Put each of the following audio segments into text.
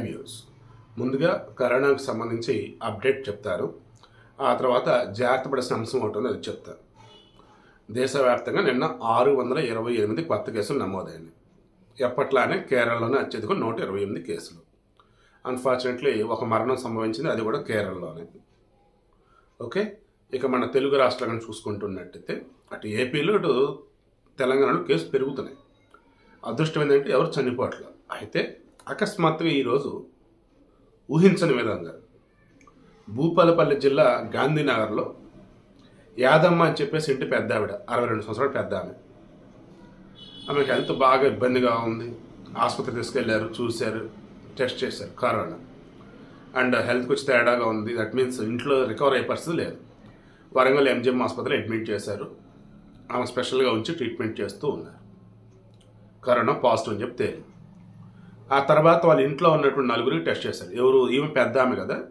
High views ముందుగా కరోనాకు సంబంధించి అప్డేట్ చెప్తారు. ఆ తర్వాత జాగ్రత్త పడాల్సిన అంశం ఒకటి అది చెప్తారు. దేశవ్యాప్తంగా నిన్న ఆరు వందల ఇరవై ఎనిమిది కొత్త కేసులు నమోదైనాయి. ఎప్పట్లానే కేరళలోనే అత్యధిక నూట ఇరవై ఎనిమిది కేసులు. అన్ఫార్చునేట్లీ ఒక మరణం సంభవించింది. అది కూడా కేరళలోనే. ఓకే? ఇక మన తెలుగు రాష్ట్రాలను చూసుకుంటున్నట్టయితే అటు ఏపీలో ఇటు తెలంగాణలో కేసులు పెరుగుతున్నాయి. అదృష్టం ఏంటంటే ఎవరు చనిపోవట్లేదు. అయితే అకస్మాత్తుగా ఈరోజు ఊహించని విధంగా భూపాలపల్లి జిల్లా గాంధీనగర్లో యాదమ్మ అని చెప్పేసి ఇంటి పెద్ద ఆవిడ అరవై రెండు సంవత్సరాలు పెద్ద ఆమె. ఆమెకి హెల్త్ బాగా ఇబ్బందిగా ఉంది. ఆసుపత్రి తీసుకెళ్ళారు చూశారు టెస్ట్ చేశారు కరోనా. అండ్ హెల్త్కి వచ్చి తేడాగా ఉంది. దట్ మీన్స్ ఇంట్లో రికవర్ అయ్యే పరిస్థితి లేదు. వరంగల్ ఎంజిఎం ఆసుపత్రిలో అడ్మిట్ చేశారు. ఆమె స్పెషల్గా ఉంచి ట్రీట్మెంట్ చేస్తూ ఉన్నారు. కరోనా పాజిటివ్ అని చెప్తే ఆ తర్వాత వాళ్ళ ఇంట్లో ఉన్నటువంటి నలుగురికి టెస్ట్ చేశారు. ఎవరు ఈమె పెద్ద ఆమె కదా.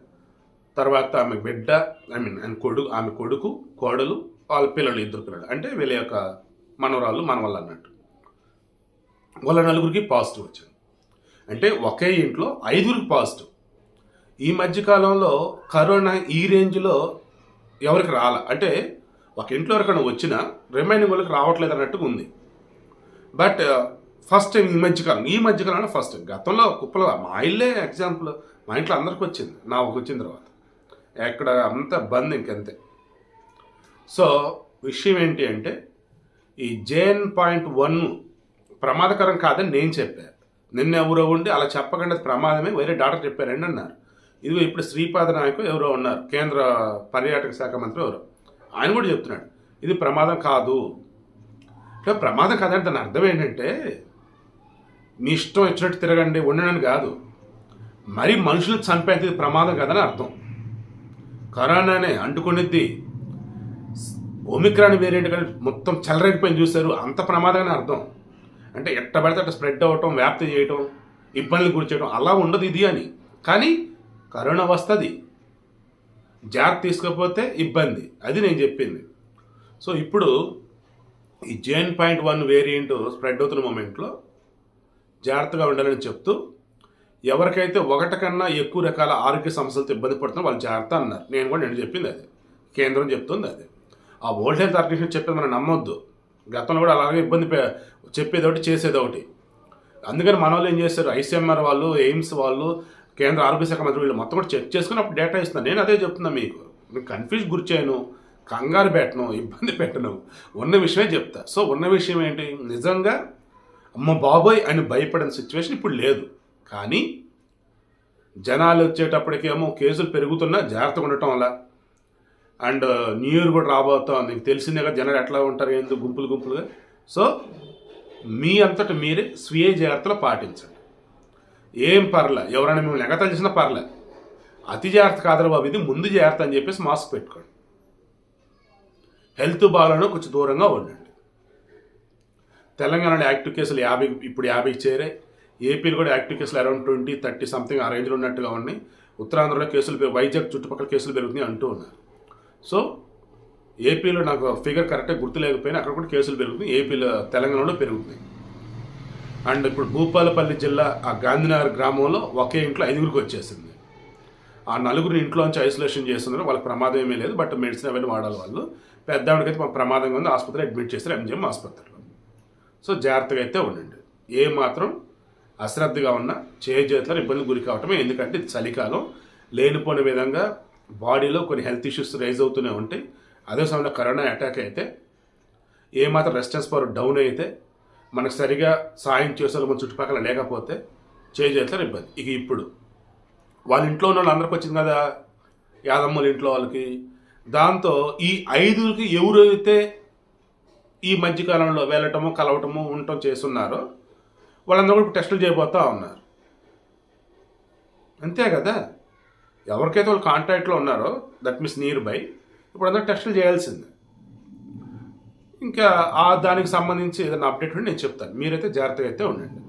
తర్వాత ఆమె బిడ్డ ఐ మీన్ ఆయన కొడుకు ఆమె కొడుకు కోడలు వాళ్ళ పిల్లలు ఇద్దరు పిల్లలు. అంటే వీళ్ళ యొక్క మనవరాళ్ళు మనవాళ్ళు అన్నట్టు. వాళ్ళ నలుగురికి పాజిటివ్ వచ్చింది. అంటే ఒకే ఇంట్లో ఐదుగురికి పాజిటివ్. ఈ మధ్యకాలంలో కరోనా ఈ రేంజ్లో ఎవరికి రాల? అంటే ఒక ఇంట్లో ఎవరికైనా వచ్చినా రిమైనింగ్ వాళ్ళకి రావట్లేదు అన్నట్టుగా ఉంది. బట్ ఫస్ట్ టైం ఈ మధ్యకాలం ఈ మధ్యకాలంలో ఫస్ట్ టైం. గతంలో కుప్పలో మా ఇల్లే ఎగ్జాంపుల్ మా ఇంట్లో అందరికి వచ్చింది నా ఒక వచ్చిన తర్వాత. ఎక్కడ అంత బంద్ ఇంకంతే. సో విషయం ఏంటి అంటే ఈ జేఎన్ పాయింట్ వన్ ప్రమాదకరం కాదని నేను చెప్పాను నిన్న ఎవరో ఉండి అలా చెప్పకుండా ప్రమాదమే వేరే డాక్టర్ చెప్పారండి అన్నారు. ఇదిగో ఇప్పుడు శ్రీపాద నాయకు ఎవరో ఉన్నారు కేంద్ర పర్యాటక శాఖ మంత్రి ఎవరో. ఆయన కూడా చెప్తున్నాడు ఇది ప్రమాదం కాదు. ప్రమాదం కాదంటే దాని అర్థం ఏంటంటే మీ ఇష్టం వచ్చినట్టు తిరగండి ఉండనని కాదు. మరి మనుషులు చంపేది ప్రమాదం కదని అర్థం. కరోనానే అంటుకునిద్ది. ఒమిక్రాన్ వేరియంట్ కానీ మొత్తం చెలరేగిపోయింది చూశారు అంత ప్రమాదమని అర్థం. అంటే ఎట్ట పడితే అట్ట స్ప్రెడ్ అవ్వటం వ్యాప్తి చేయటం ఇబ్బందులు గురి చేయడం అలా ఉండదు ఇది అని. కానీ కరోనా వస్తుంది. జాగ్రత్త తీసుకోకపోతే ఇబ్బంది అది నేను చెప్పింది. సో ఇప్పుడు ఈ JN point one variant spread అవుతున్న మూమెంట్లో జాగ్రత్తగా ఉండాలని చెప్తూ ఎవరికైతే ఒకటి కన్నా ఎక్కువ రకాల ఆరోగ్య సమస్యలతో ఇబ్బంది పడుతున్నా వాళ్ళు జాగ్రత్త అన్నారు. నేను కూడా నేను చెప్పింది అది. కేంద్రం చెప్తుంది అది. ఆ వరల్డ్ హెల్త్ ఆర్గనైజేషన్ చెప్పేది మనం నమ్మొద్దు. గతంలో కూడా అలాగే ఇబ్బంది పె- చెప్పేది ఒకటి చేసేది ఒకటి. అందుకని మన వాళ్ళు ఏం చేశారు? ఐసీఎంఆర్ వాళ్ళు ఎయిమ్స్ వాళ్ళు కేంద్ర ఆరోగ్య శాఖ మంత్రి వీళ్ళు మొత్తం కూడా చెక్ చేసుకుని అప్పుడు డేటా ఇస్తున్నాను నేను అదే చెప్తున్నా మీకు. మీకు కన్ఫ్యూజ్ గురిచేయను కంగారు పెట్టను. ఇబ్బంది పెట్టను. ఉన్న విషయమే చెప్తా. సో ఉన్న విషయం ఏంటి? నిజంగా అమ్మ బాబోయ్ అని భయపడిన సిచ్యువేషన్ ఇప్పుడు లేదు. కానీ జనాలు వచ్చేటప్పటికేమో కేసులు పెరుగుతున్నా జాగ్రత్తగా ఉండటం వల్ల. అండ్ న్యూ ఇయర్ కూడా రాబోతాం నీకు తెలిసిందే కదా జనాలు ఎట్లా ఉంటారు ఎందుకు గుంపులు గుంపులుగా. సో మీ అంతట మీరే స్వీయ జాగ్రత్తలు పాటించండి. ఏం పర్లే ఎవరైనా మిమ్మల్ని ఎగతాలు చేసినా పర్లే. అతి జాగ్రత్త కాదురా బాబు ఇది ముందు జాగ్రత్త అని చెప్పేసి మాస్క్ పెట్టుకోండి. హెల్త్ బాగాలను కొంచెం దూరంగా ఉండండి. తెలంగాణలో యాక్టివ్ కేసులు యాభై ఇప్పుడు యాభైకి చేరాయి. ఏపీలో కూడా యాక్టివ్ కేసులు అరౌండ్ ట్వంటీ థర్టీ సంథింగ్ ఆ రేంజ్లో ఉన్నట్టుగా ఉన్నాయి. ఉత్తరాంధ్రలో కేసులు వైజాగ్ చుట్టుపక్కల కేసులు పెరుగుతున్నాయి అంటూ ఉన్నారు. సో ఏపీలో నాకు ఫిగర్ కరెక్ట్గా గుర్తు లేకపోయినా అక్కడ కూడా కేసులు పెరుగుతున్నాయి. ఏపీలో తెలంగాణలో పెరుగుతున్నాయి. అండ్ ఇప్పుడు భూపాలపల్లి జిల్లా ఆ గాంధీనగర్ గ్రామంలో ఒకే ఇంట్లో ఐదుగురికి వచ్చేసింది. ఆ నలుగురు ఇంట్లోంచి ఐసోలేషన్ చేస్తున్నారు. వాళ్ళకి ప్రమాదం ఏమీ లేదు. బట్ మెడిసిన్ అవన్నీ వాడాలి వాళ్ళు. పెద్దవాడికైతే మా ప్రమాదంగా ఉంది. ఆసుపత్రి అడ్మిట్ చేశారు. ఎంజిఎం ఆసుపత్రిలో. సో జాగ్రత్తగా అయితే ఉండండి. ఏ మాత్రం అశ్రద్ధగా ఉన్న చేతులను ఇబ్బంది గురి కావటమే ఎందుకంటే ఇది చలికాలం. లేనిపోని విధంగా బాడీలో కొన్ని హెల్త్ ఇష్యూస్ రైజ్ అవుతూనే ఉంటాయి. అదే సమయంలో కరోనా అటాక్ అయితే ఏ మాత్రం పవర్ డౌన్ అయితే మనకు సరిగా సాయం చేసే మన చుట్టుపక్కల లేకపోతే చేతులను ఇబ్బంది. ఇక ఇప్పుడు వాళ్ళ ఇంట్లో ఉన్న వాళ్ళందరికీ వచ్చింది కదా యాదమ్మల ఇంట్లో వాళ్ళకి. దాంతో ఈ ఐదుగురికి ఎవరైతే ఈ మధ్యకాలంలో వెళ్ళటము కలవటము ఉండటం చేస్తున్నారో. వాళ్ళందరూ కూడా టెస్టులు చేయబోతూ ఉన్నారు. అంతే కదా? ఎవరికైతే వాళ్ళు కాంటాక్ట్లో ఉన్నారో దట్ మీన్స్ నియర్ బై ఇప్పుడు అందరూ టెస్టులు చేయాల్సిందే. ఇంకా ఆ దానికి సంబంధించి ఏదైనా అప్డేట్ ఉంటే నేను చెప్తాను. మీరైతే జాగ్రత్తగా అయితే ఉండండి.